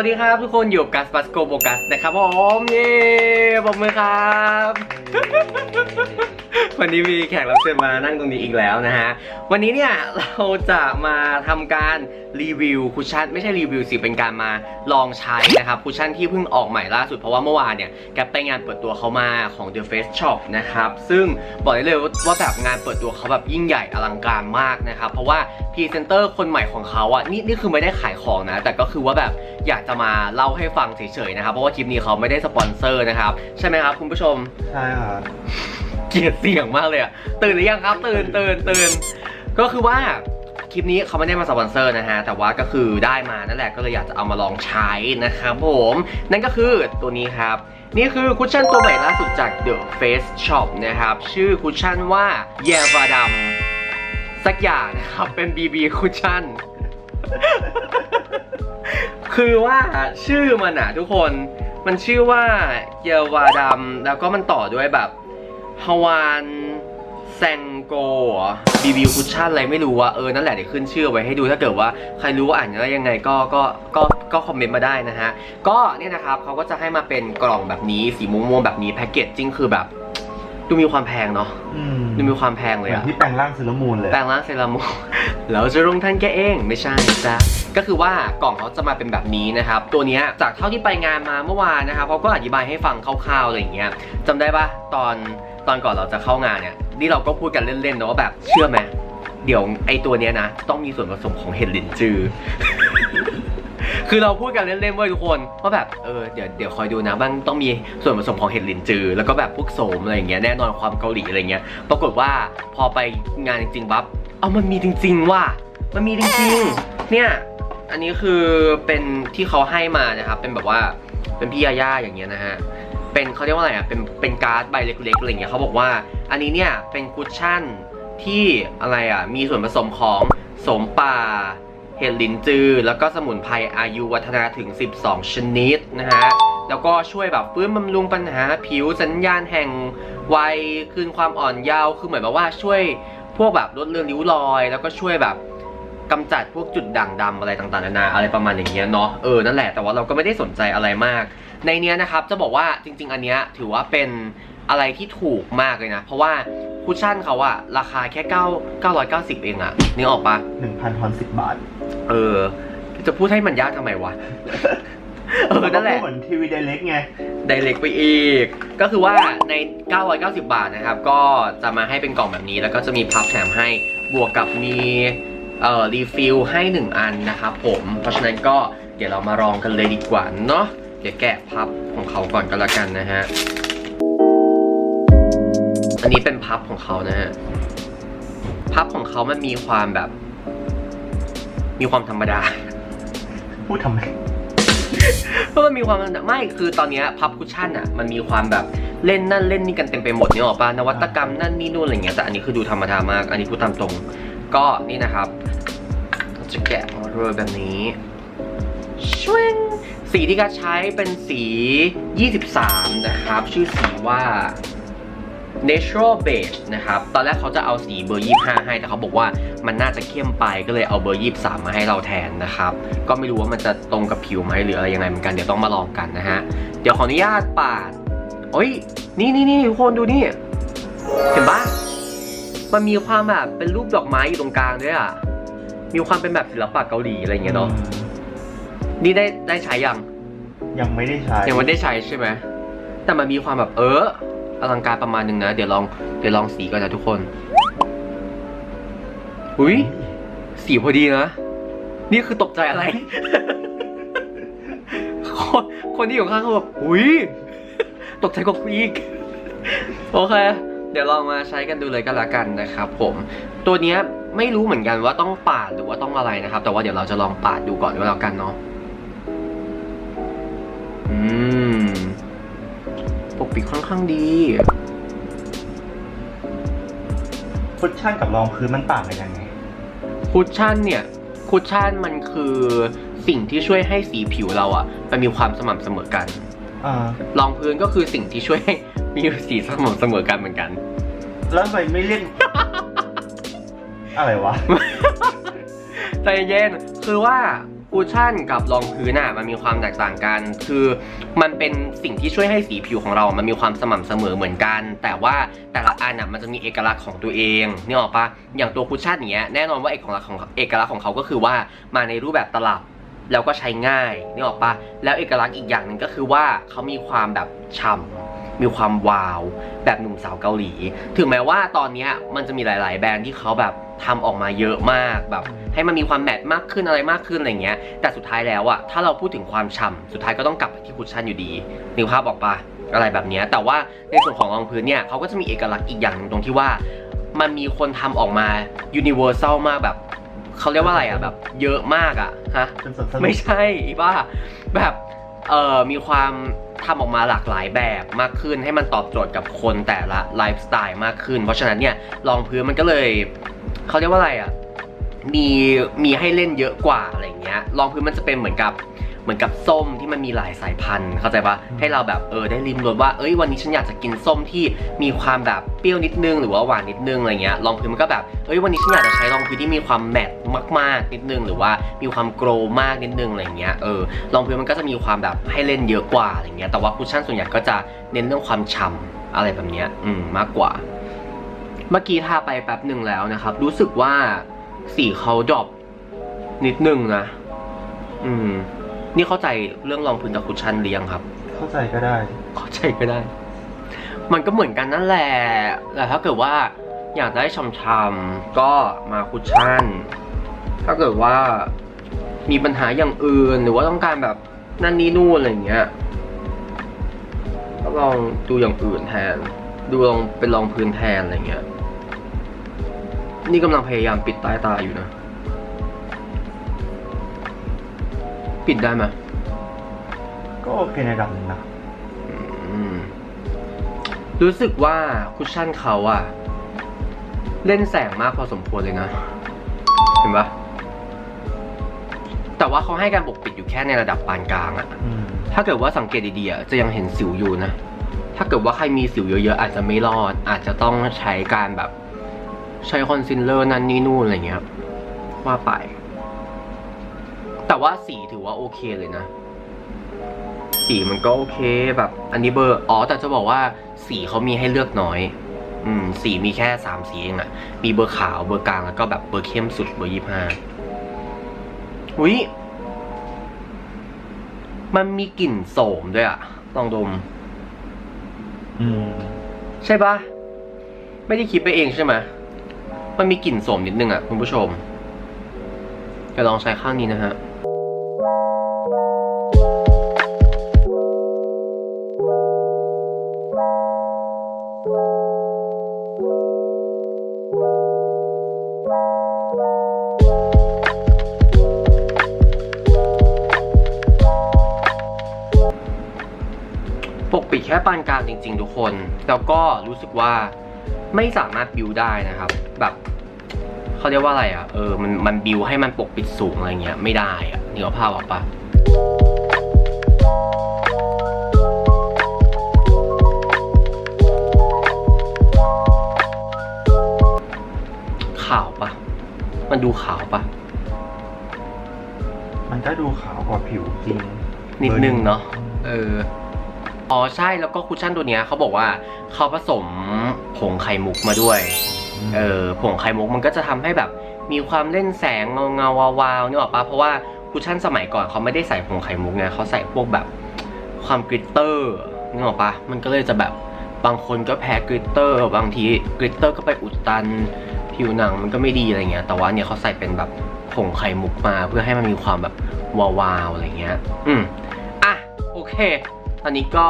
สวัสดีครับทุกคนอยู่กับกัสปัสโกโบกัสนะครับผมเย้ปรบมือครับ วันนี้มีแขกรับเชิญมานั่งตรงนี้อีกแล้วนะฮะ วันนี้เนี่ยเราจะมาทำการรีวิวคุชชั่นไม่ใช่รีวิวสิเป็นการมาลองใช้นะครับคุชชั่นที่เพิ่งออกใหม่ล่าสุดเพราะว่าเมื่อวานเนี่ยแกปไปงานเปิดตัวเขามาของ The Face Shop นะครับซึ่งบอกได้เลยว่าแบบงานเปิดตัวเขาแบบยิ่งใหญ่อลังการมากนะครับเพราะว่าพรีเซนเตอร์คนใหม่ของเขาอะนี่นี่คือไม่ได้ขายของนะ แต่ก็คือว่าแบบอยากจะมาเล่าให้ฟังเฉยๆนะครับเพราะว่าคลิปนี้เขาไม่ได้สปอนเซอร์นะครับใช่ไหมครับคุณผู้ชมใช่ครับ เกลียดเสียงมากเลยอะตื่นหรือยังครับ ตื่นตื่นตื่นก็คือว่าคลิปนี้เขาไม่ได้มาสปอนเซอร์นะฮะ แต่ว่าก็คือได้มานั่นแหละก็เลยอยากจะเอามาลองใช้นะครับผม นั่นก็คือตัวนี้ครับ นี่คือคุชชั่นตัวใหม่ล่าสุดจาก The Face Shop นะครับ ชื่อคุชชั่นว่าเยวาดำสักอย่างนะครับ เป็น BB คุชชั่นคือว่าชื่อมันอะทุกคนมันชื่อว่าเยวาดำแล้วก็มันต่อด้วยแบบ ฮาวานแซงโกบีบีคุชชั่นอะไรไม่รู้ว่าเออ นั่นแหละเดี๋ยวขึ้นชื่อไว้ให้ดูถ้าเกิดว่าใครรู้ว่าอ่านได้ยังไงก็ก็ก็ก็คอมเมนต์มาได้นะฮะ ก็เนี่ยนะครับเขาก็จะให้มาเป็นกล่องแบบนี้สีม่วงๆแบบนี้แพ็กเกจจิ้งคือแบบ ดูมีความแพงเนาะอืมดูมีความแพงเหเลมืยอนอะ ที่แปลงร่างเซเลอรามูนเลยแปลงร่างเซรามูเราจะลงทันแกเองไม่ใช่จ้ะก็คือว่ากล่องเขาจะมาเป็นแบบนี้นะครับ ตัวเนี้ยจากเท่าที่ไปงานมาเมื่อวานนะครับเขาก็อธิบายให้ฟังคร่าวๆอะไรอย่างเงี้ยจำได้ปะตอนตอนก่อนเราจะเข้างานเนี่ยนี่เราก็พูดกันเล่นๆนะว่าแบบเชื่อไหมเดี๋ยวไอตัวเนี้ยนะ ต้องมีส่วนผสมของเห็ดหลินจือ คือเราพูดกันเล่นๆเว้ยทุกคนว่าแบบเออเดี๋ยวเดี๋ยวคอยดูนะมันต้องมีส่วนผสมของเห็ดหลินจือ แล้วก็แบบพวกโสมอะไรอย่างเงี้ยแน่นอนความเกาหลีอะไรเงี้ยปรากฏว่าพอไปงานจริงๆปั๊บเอามันมีจริง ๆ ว่ะมันมีจริงๆเนี่ยอันนี้คือเป็นที่เขาให้มานะครับเป็นแบบว่าเป็นพี่ยาย่าอย่างเงี้ยนะฮะเป็นเขาเรียกว่าอะไรอะเป็นเป็นการ์ดใบเล็กๆอะไรเงี้ยเขาบอกว่า อันนี้เนี่ยเป็นคุชชั่นที่อะไรอะมีส่วนผสมของโสมป่า เห็ดลินจือ แล้วก็สมุนไพรอายุวัฒนาถึง 12 ชนิดนะฮะ แล้วก็ช่วยแบบฟื้นบำรุงปัญหาผิวสัญญาณแห่งวัยคืนความอ่อนเยาว์คือเหมือนแบบว่าช่วยพวกแบบลดเลือนริ้วรอย แล้วก็ช่วยแบบกำจัดพวกจุดด่างดำอะไรต่างๆนานาอะไรประมาณอย่างเงี้ยเนาะเออนั่นแหละแต่ว่าเราก็ไม่ได้สนใจอะไรมาก ในเนี้ยนะครับจะบอกว่าจริง ๆ อันเนี้ยถือว่าเป็นอะไรที่ถูกมากเลยนะ เพราะว่า คุชชั่นเขาอะราคาแค่9 990เองอะนึกออกปะหนึ่งพันทอนสิบบาท เออ จะพูดให้มันยากทำไมวะ เออ นั่นแหละเหมือนทีวีไดเล็กไงไดเล็กไปอีก ก็คือว่าใน 990 บาทนะครับ ก็จะมาให้เป็นกล่องแบบนี้ แล้วก็จะมีพับแถมให้บวกกับมีเอ่อรีฟิลให้ 1 อันนะครับผม เพราะฉะนั้นก็เดี๋ยวเรามาลองกันเลยดีกว่าเนาะเดี๋ยวแกะพับของเขาก่อนก็แล้วกันนะฮะ อันนี้เป็นพับของเขานะฮะ พับของเขามันมีความแบบ มีความธรรมดา พูดทำไมเพราะมันมีความไม่คือตอนเนี้ยพับคุชชั่นอะมันมีความแบบเล่นนั่นเล่นนี่กันเต็มไปหมดเนี่ยหรอกปะนวัตกรรมนั่นนี่นู่นอะไรเงี้ยแต่อันนี้คือดูธรรมดามาก อันนี้พูดตามตรง ก็นี่นะครับ จะแกะมาเลยแบบนี้ชวงสีที่กัดใช้เป็นสี 23 นะครับ ชื่อสีว่า natural beige นะครับ ตอนแรกเขาจะเอาสีเบอร์ 25 ให้ แต่เขาบอกว่ามันน่าจะเข้มไป ก็เลยเอาเบอร์ 23 มาให้เราแทนนะครับ ก็ไม่รู้ว่ามันจะตรงกับผิวไหมหรืออะไรยังไงเหมือนกัน เดี๋ยวต้องมาลองกันนะฮะ เดี๋ยวขออนุญาตปาดโอ้ย นี่นี่นี่ทุกคนดูนี่ เห็นปะมันมีความแบบเป็นรูปดอกไม้อยู่ตรงกลางด้วยอะ มีความเป็นแบบศิลปะเกาหลีอะไรอย่างเงี้ยเนาะ นี่ได้ได้ใช้ยัง ยังไม่ได้ใช้ ยังไม่ได้ใช้ใช่ไหม แต่มันมีความแบบเออ อลังการประมาณหนึงนะ เดี๋ยวลองเดี๋ยวลองสีก่อนนะทุกคนอุ้ยสีพอดีนะ นี่คือตกใจอะไร คนคนที่อยู่ข้างเขาแบบอุ้ยตกใจกว่ากูอีก โอเค เดี๋ยวลองมาใช้กันดูเลยก็แล้วกันนะครับผมตัวเนี้ยไม่รู้เหมือนกันว่าต้องปาดหรือว่าต้องอะไรนะครับ แต่ว่าเดี๋ยวเราจะลองปาดดูก่อนก็แล้วกันเนาะอืม ปกปิดค่อนข้างดี คุชชั่นกับรองพื้นมันต่างกันยังไง คุชชั่นเนี่ยคุชชั่นมันคือสิ่งที่ช่วยให้สีผิวเราอะ่ะมันมีความสม่ำเสมอกันอ่ารองพื้นก็คือสิ่งที่ช่วยให้มีสีสม่ำเสมอกันเหมือนกัน แล้วทำไมไม่เรียก อะไรวะ ใจเย็นคือว่า คูชั่นกับรองพื้นอะมันมีความแตกต่างกัน คือมันเป็นสิ่งที่ช่วยให้สีผิวของเรา มันมีความสม่ำเสมอเหมือนกัน แต่ว่าแต่ละอันอะมันจะมีเอกลักษณ์ของตัวเองนี่ออกปะอย่างตัวคูชั่นอย่างเงี้ยแน่นอนว่าเอกลักษณ์ของเอกลักษณ์ของเขาก็คือว่ามาในรูปแบบตลับแล้วก็ใช้ง่ายนี่ออกปะแล้วเอกลักษณ์อีกอย่างหนึ่งก็คือว่าเขามีความแบบฉ่ำมีความวาว แบบหนุ่มสาวเกาหลี ถึงแม้ว่าตอนเนี้ยมันจะมีหลาย ๆ แบรนด์ที่เขาแบบ ทำออกมาเยอะมากแบบ ให้มันมีความแมทมากขึ้นอะไรมากขึ้นอะไรเงี้ย แต่สุดท้ายแล้วอะถ้าเราพูดถึงความฉ่ำสุดท้ายก็ต้องกลับไปที่คุชชั่นอยู่ดีนึกภาพออกปะอะไรแบบเนี้ยแต่ว่าในส่วนของรองพื้นเนี่ยเขาก็จะมีเอกลักษณ์อีกอย่างหนึ่งตรงที่ว่า มันมีคนทำออกมา universal มากแบบเขาเรียกว่าอะไรอะแบบ เยอะมากอะฮะเป็นส่วนสนุกไม่ใช่อีบ้าแบบเอ่อมีความทำออกมาหลากหลายแบบมากขึ้นให้มันตอบโจทย์กับคนแต่ละไลฟ์สไตล์มากขึ้น เพราะฉะนั้นเนี่ยรองพื้นมันก็เลย เขาเรียกว่าอะไรอะมีมีให้เล่นเยอะกว่าอะไรเงี้ยรองพื้นมันจะเป็นเหมือนกับเหมือนกับส้มที่มันมีหลายสายพันธุ์เข้าใจปะให้เราแบบเออได้ริมรสว่าเอ้ยวันนี้ฉันอยากจะกินส้มที่มีความแบบเปรี้ยวนิดนึงหรือว่าหวานนิดนึงอะไรเงี้ยรองพื้นมันก็แบบเอ้ยวันนี้ฉันอยากจะใช้รองพื้นที่มีความแมทมากๆนิดนึง หรือว่ามีความโกรมากนิดนึงอะไรเงี้ยเออรองพื้นมันก็จะมีความแบบให้เล่นเยอะกว่าอะไรเงี้ยแต่ว่าคุชชั่นส่วนใหญ่ก็จะเน้นเรื่องความฉ่ำอะไรแบบเนี้ยอืมมากกว่า เมื่อกี้ทาไปแป๊บหนึ่งแล้วนะครับ รู้สึกว่าสีเขาดรอปนิดนึงนะ อืม นี่เข้าใจเรื่องรองพื้นกับคุชชั่นหรือยังครับ เข้าใจก็ได้ เข้าใจก็ได้ มันก็เหมือนกันนั่นแหละแต่ถ้าเกิดว่าอยากได้ช่ำๆก็มาคุชชั่น ถ้าเกิดว่ามีปัญหาอย่างอื่นหรือว่าต้องการแบบนั่นนี่นู่นอะไรอย่างเงี้ย ก็ลองดูอย่างอื่นแทน ดูลองเป็นรองพื้นแทนอะไรเงี้ย นี่กำลังพยายามปิดใต้ตาอยู่นะ ปิดได้ไหมก็โอเคในระดับหนึงนะอืมรู้สึกว่าคุชชั่นเขาอะเล่นแสงมากพอสมควรเลยนะ เห็นปะแต่ว่าเขาให้การปกปิดอยู่แค่ในระดับปานกลางอะอืมถ้าเกิดว่าสังเกตดีๆอะจะยังเห็นสิวอยู่นะ ถ้าเกิดว่าใครมีสิวเยอะๆ อาจจะไม่รอด อาจจะต้องใช้การแบบ ใช้คอนซีลเลอร์นั่นนี่นู่นอะไรเงี้ยว่าไป แต่ว่าสีถือว่าโอเคเลยนะ สีมันก็โอเคแบบ อันนี้เบอร์ อ๋อ แต่จะบอกว่าสีเขามีให้เลือกน้อย อืม สีมีแค่สามสีเองอะมีเบอร์ขาวเบอร์กลางแล้วก็แบบเบอร์เข้มสุดเบอร์ยี่ห้าอุ้ยมันมีกลิ่นโสมด้วยอะลองดม อืม ใช่ปะไม่ได้คิดไปเองใช่ไหม มันมีกลิ่นโสมนิดนึงอะคุณผู้ชมจะลองใช้ข้างนี้นะฮะปกปิดแค่ปานกลางจริง ๆ ทุกคน แล้วก็รู้สึกว่าไม่สามารถบิวได้นะครับ แบบ เขาเรียกว่าอะไรอะเออมันมันบิวให้มันปกปิดสูงอะไรเงี้ยไม่ได้อะนี่ก็ภาพออกปะขาวปะมันดูขาวปะมันก็ดูขาวกว่าผิวจริงนิดนึงเนาะเอออ๋อใช่แล้วก็คุชชั่นตัวเนี้ยเขาบอกว่าเขาผสมผงไข่มุกมาด้วย เออผงไข่มุกมันก็จะทำให้แบบมีความเล่นแสงเงาเงาวาวาวนี่หรอกปะเพราะว่าคุชชั่นสมัยก่อนเขาไม่ได้ใส่ผงไข่มุกไงเขาใส่พวกแบบความกริตเตอร์นี่หรอกปะมันก็เลยจะแบบบางคนก็แพ้กริตเตอร์บางทีกริตเตอร์ก็ไปอุดตันผิวหนังมันก็ไม่ดีอะไรเงี้ย แต่ว่าเนี่ยเขาใส่เป็นแบบผงไข่มุกมาเพื่อให้มันมีความแบบวาวๆอะไรเงี้ย อืมอะโอเค ตอนนี้ก็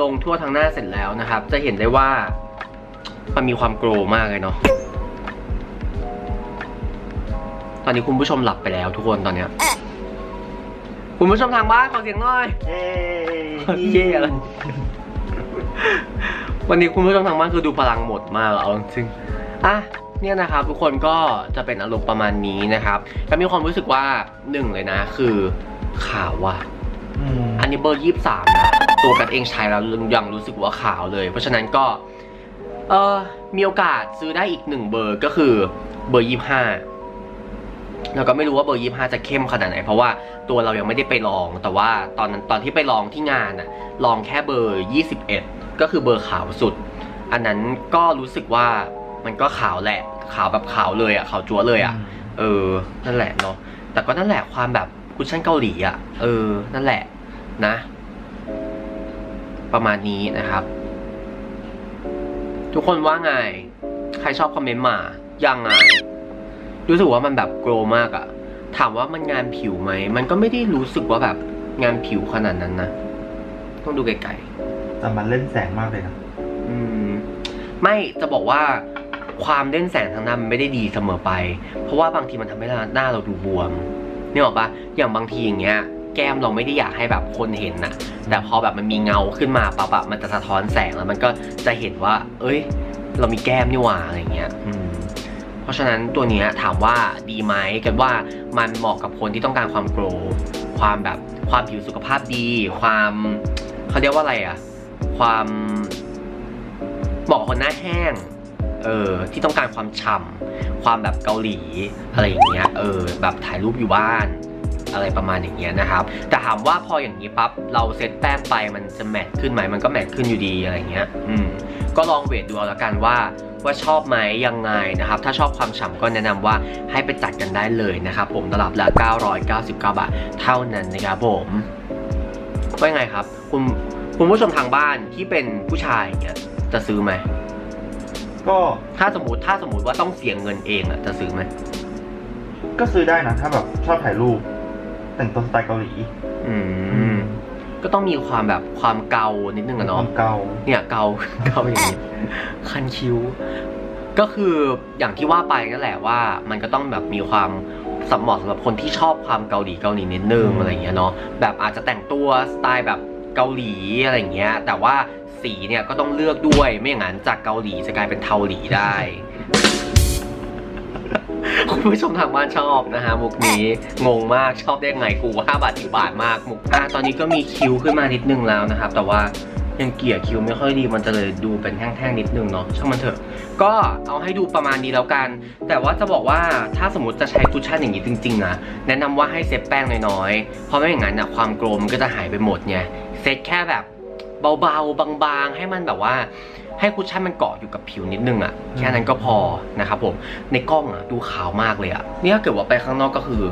ลงทั่วทั้งหน้าเสร็จแล้วนะครับ จะเห็นได้ว่า มันมีความโกรมากเลยเนาะตอนนี้คุณผู้ชมหลับไปแล้วทุกคนตอนเนี้ยคุณผู้ชมทางบ้านขอเสียงหน่อยเย้เย้อะไรวันนี้คุณผู้ชมทางบ้านคือดูพลังหมดมากเอาจริงๆอะเนี่ยนะครับทุกคนก็จะเป็นอารมณ์ประมาณนี้นะครับก็มีความรู้สึกว่าหนึ่งเลยนะ คือขาวว่ะอืมอันนี้เบอร์ยี่สามนะตัวแบทเองใช้แล้วยังรู้สึกว่าขาวเลย เพราะฉะนั้นก็ เออมีโอกาสซื้อได้อีกหนึ่งเบอร์ก็คือเบอร์ยี่ห้าแล้วก็ไม่รู้ว่าเบอร์ยี่ห้าจะเข้มขนาดไหน เพราะว่าตัวเรายังไม่ได้ไปลอง แต่ว่าตอนนั้นตอนที่ไปลองที่งานอะลองแค่เบอร์21ก็คือเบอร์ขาวสุด อันนั้นก็รู้สึกว่ามันก็ขาวแหละขาวแบบขาวเลยอะขาวจั๊วเลยอะเออ นั่นแหละเนาะแต่ก็นั่นแหละความแบบคุชชั่นเกาหลีอะ่ะเออ นั่นแหละนะ ประมาณนี้นะครับ ทุกคนว่าไง ใครชอบคอมเมนต์มา ยังไง รู้สึกว่ามันแบบโกรมากอะถามว่ามันงานผิวไหม มันก็ไม่ได้รู้สึกว่าแบบงานผิวขนาดนั้นนะ ต้องดูไกลๆ แต่มันเล่นแสงมากเลยนะ อืม ไม่ จะบอกว่าความเล่นแสงทางหน้ามันไม่ได้ดีเสมอไป เพราะว่าบางทีมันทำให้หน้าเราดูบวมนี่ออกปะอย่างบางทีอย่างเงี้ย แก้มเราไม่ได้อยากให้แบบคนเห็นนะแต่พอแบบมันมีเงาขึ้นมาปั๊บอะมันจะสะท้อนแสงแล้วมันก็จะเห็นว่า เอ้ย เรามีแก้มนี่หว่าอะไรเงี้ยอืมเพราะฉะนั้นตัวเนี้ยถามว่าดีไหมกันว่ามันเหมาะกับคนที่ต้องการความโกรว์ความแบบความผิวสุขภาพดี ความเขาเรียกว่าอะไรอะความเหมาะคนหน้าแห้งเออที่ต้องการความฉ่ำความแบบเกาหลีอะไรอย่างเงี้ยเออแบบถ่ายรูปอยู่บ้าน อะไรประมาณอย่างเงี้ยนะครับ แต่ถามว่าพออย่างนี้ปั๊บเราเซตแป้งไปมันจะแมทขึ้นไหมมันก็แมทขึ้นอยู่ดีอะไรเงี้ย อืม ก็ลองเวทดูเอาละกันว่าว่าชอบไหมยังไงนะครับ ถ้าชอบความฉ่ำก็แนะนำว่าให้ไปจัดกันได้เลยนะครับผมระดับละ 999 บาท เท่านั้นนะครับผมว่ายังไงครับ คุณคุณผู้ชมทางบ้านที่เป็นผู้ชายเนี่ยจะซื้อไหมก็ถ้าสมมติถ้าสมมติว่าต้องเสียเงินเองอะจะซื้อไหมก็ซื้อได้นะถ้าแบบชอบถ่ายรูป แต่งตัวสไตล์เกาหลีอืมก็ต้องมีความแบบความเกานิดนึงอะคเนาะวามเกาเนี่ยเกาเกาอย่างนี้คันคิ้ว ก็คืออย่างที่ว่าไปนั่นแหละว่า มันก็ต้องแบบมีความสำเหมาะสำหรับคนที่ชอบความเกาหลีเกาหลีนิดนึงอืมอะไรอย่างเงี้ยเนาะแบบอาจจะแต่งตัวสไตล์แบบเกาหลีอะไรอย่างเงี้ย แต่ว่าสีเนี่ยก็ต้องเลือกด้วยไม่อย่างนั้นจากเกาหลีจะกลายเป็นเทาหลีได้ คุณผู้ชมทางบ้านชอบนะฮะมุกนี้งงมากชอบได้ไงกู5บาท10บาทมากมุกอะตอนนี้ก็มีคิ้วขึ้นมานิดนึงแล้วนะครับ แต่ว่ายังเกลี่ยคิ้วไม่ค่อยดีมันจะเลยดูเป็นแท่งๆนิดนึงเนาะช่างมันเถอะ ก็เอาให้ดูประมาณนี้แล้วกัน แต่ว่าจะบอกว่าถ้าสมมติจะใช้คุชชั่นอย่างนี้จริงๆนะแนะนำว่าให้เซตแป้งน้อยๆเพราะไม่อย่างนั้นนะความโกรมก็จะหายไปหมดไงเซตแค่แบบเบาๆบางๆ ให้มันแบบว่า ให้คุชชั่นมันเกาะอยู่กับผิวนิดนึงอะแค่นั้นก็พอนะครับผมในกล้องอะดูขาวมากเลยอะเนี่ยถ้าเกิดว่าไปข้างนอกก็คือ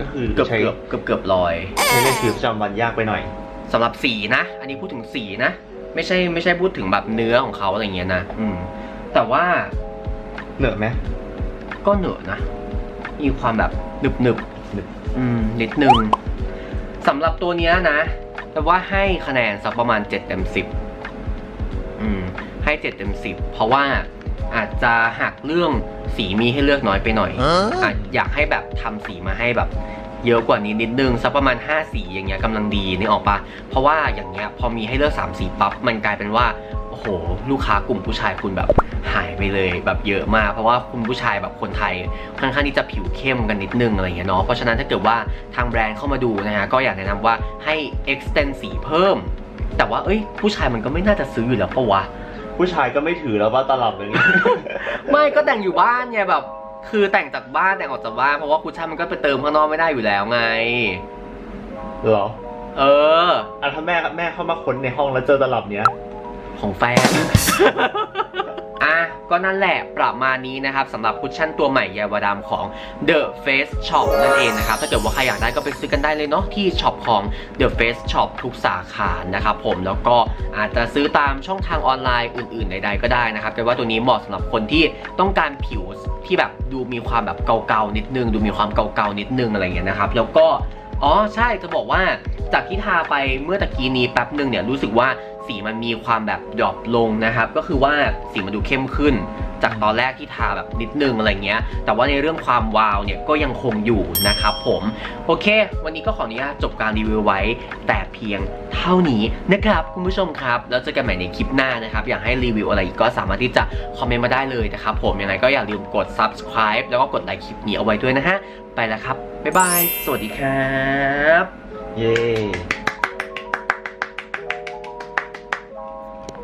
ก็คือเกือบใช้เกือบเกือบเกือบลอยใช้ในชีวิตประจำวันยากไปหน่อยสำหรับสีนะ อันนี้พูดถึงสีนะ ไม่ใช่ไม่ใช่พูดถึงแบบเนื้อของเขาอะไรเงี้ยนะอืมแต่ว่าเหนือไหมก็เหนอะนะ มีความแบบหนึบหนึบหนึบอืมนิดนึงสำหรับตัวเนี้ยนะแต่ว่าให้คะแนนสักประมาณ7เต็ม10 อืมให้7เต็ม10เพราะว่าอาจจะหักเรื่องสีมีให้เลือกน้อยไปหน่อยอาจอยากให้แบบทำสีมาให้แบบ เยอะกว่านี้นิดนึงสักประมาณ 5 สีอย่างเงี้ยกำลังดีนี่ออกปะเพราะว่าอย่างเงี้ยพอมีให้เลือก3สีปั๊บมันกลายเป็นว่าโอ้โห ลูกค้ากลุ่มผู้ชายคุณแบบหายไปเลยแบบเยอะมาก เพราะว่าคุณผู้ชายแบบคนไทยค่อนข้างที่จะผิวเข้มกันนิดนึงอะไรเงี้ยเนาะเพราะฉะนั้นถ้าเกิดว่าทางแบรนด์เข้ามาดูนะฮะก็อยากแนะนำว่าให้ extend สีเพิ่ม แต่ว่าเอ้ย ผู้ชายมันก็ไม่น่าจะซื้ออยู่แล้วปะวะ ผู้ชายก็ไม่ถือแล้วว่าตลับอย่างนี้ ไม่ก็แต่งอยู่บ้านไงแบบ คือแต่งจากบ้านแต่งออกจากบ้านเพราะว่าคุชชั่นมันก็ไปเติมข้างนอกไม่ได้อยู่แล้วไง เหรอเออ อะถ้าแม่แม่เข้ามาค้นในห้องแล้วเจอตลับเนี้ยของแฟน อะก็นั่นแหละประมาณนี้นะครับสำหรับคุชชั่นตัวใหม่ยาวดำของ The Face Shop นั่นเองนะครับถ้าเกิดว่าใครอยากได้ก็ไปซื้อกันได้เลยเนาะที่ช็อปของ The Face Shop ทุกสาขานะครับผมแล้วก็อาจจะซื้อตามช่องทางออนไลน์อื่นๆใดๆก็ได้นะครับแต่ว่าตัวนี้เหมาะสำหรับคนที่ต้องการผิวที่แบบดูมีความแบบเก่าๆนิดนึง ดูมีความเก่าๆนิดนึงอะไรเงี้ยนะครับแล้วก็อ๋อใช่จะบอกว่าจากที่ทาไปเมื่อตะกี้นี้แป๊บหนึ่งเนี่ยรู้สึกว่า สีมันมีความแบบดรอปลงนะครับ ก็คือว่าสีมันดูเข้มขึ้น จากตอนแรกที่ทาแบบนิดนึงอะไรเงี้ย แต่ว่าในเรื่องความวาวเนี่ยก็ยังคงอยู่นะครับผม โอเค วันนี้ก็ขออนุญาตจบการรีวิวไว้ แต่เพียงเท่านี้นะครับคุณผู้ชมครับ แล้วเจอกันใหม่ในคลิปหน้านะครับ อยากให้รีวิวอะไรอีกก็สามารถที่จะคอมเมนต์มาได้เลยนะครับผม ยังไงก็อย่าลืมกด subscribe แล้วก็กดไลค์คลิปนี้เอาไว้ด้วยนะฮะ ไปแล้วครับ บ๊ายบาย สวัสดีครับ เย้